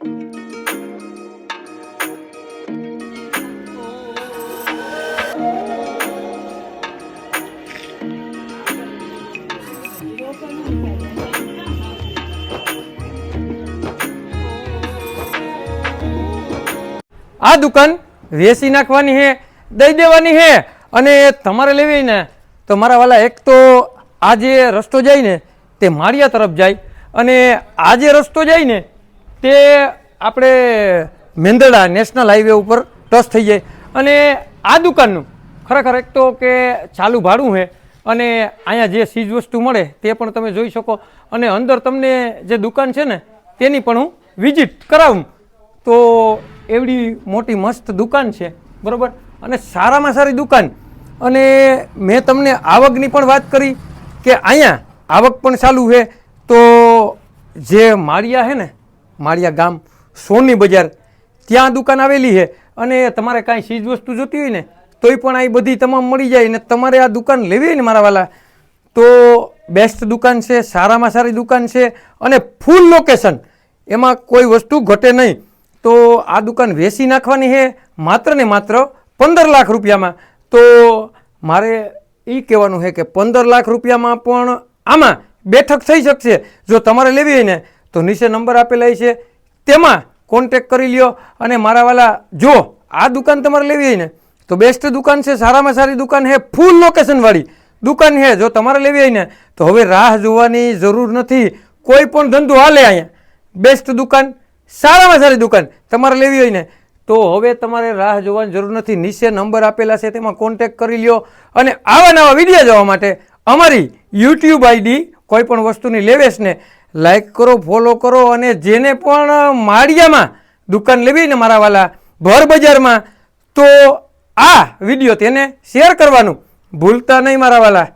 આ દુકાન વેચી નાખવાની છે દઈ દેવાની છે અને તમારે લેવી ને તો મારા વાલા એક તો આ જે રસ્તો જાય ને તે માળિયા તરફ જાય અને આ જે રસ્તો જાય ને તે આપણે મેંદરડા નેશનલ હાઈવે ઉપર ટચ થઈ જાય. અને આ દુકાનનું ખરેખર એક તો કે ચાલુ ભાડું છે અને અહીંયા જે ચીજ વસ્તુ મળે તે પણ તમે જોઈ શકો. અને અંદર તમને જે દુકાન છે ને, તેની પણ હું વિઝિટ કરાવું. તો એવડી મોટી મસ્ત દુકાન છે, બરાબર? અને સારામાં સારી દુકાન. અને મેં તમને આવકની પણ વાત કરી કે અહીંયા આવક પણ ચાલુ છે. તો જે માળિયા છે ને માળિયા ગામ સોની બજાર. ત્યાં દુકાન આવેલી છે અને તમારે કાંઈ ચીજ વસ્તુ જોતી હોય ને, તોય પણ આ બધી તમામ મળી જાય ને તમારે આ દુકાન લેવી હોય ને મારા વાલા, તો બેસ્ટ દુકાન છે, સારામાં સારી દુકાન છે અને ફૂલ લોકેશન એમાં કોઈ વસ્તુ ઘટે નહીં. તો આ દુકાન વેચી નાખવાની છે માત્ર ને માત્ર પંદર લાખ રૂપિયામાં. તો મારે એ કહેવાનું છે કે પંદર લાખ રૂપિયામાં પણ આમાં બેઠક થઈ શકશે. જો તમારે લેવી હોય ને તો નીચે નંબર આપેલા છે. તેમાં કોન્ટેક કરી લ્યો અને મારા વાલા, જો આ દુકાન તમારે લેવી હોય ને, તો બેસ્ટ દુકાન છે, સારામાં સારી દુકાન છે ફૂલ લોકેશનવાળી દુકાન છે, જો તમારે લેવી હોય ને, તો હવે રાહ જોવાની જરૂર નથી. કોઈ પણ ધંધો હાલે અહીંયા. બેસ્ટ દુકાન, સારામાં સારી દુકાન તમારે લેવી હોય ને, તો હવે તમારે રાહ જોવાની જરૂર નથી. નીચે નંબર આપેલા છે, તેમાં કોન્ટેક કરી લ્યો અને આવા નવા વીડિયો જોવા માટે અમારી યુટ્યુબ આઈડી કોઈ પણ વસ્તુની લેવેશને લાઈક કરો ફોલો કરો અને જેને પણ માળિયામાં દુકાન લેવી ને મારા વાલા ભર બજારમાં, તો આ વીડિયો તેને શેર કરવાનું ભૂલતા નહીં મારા વાલા.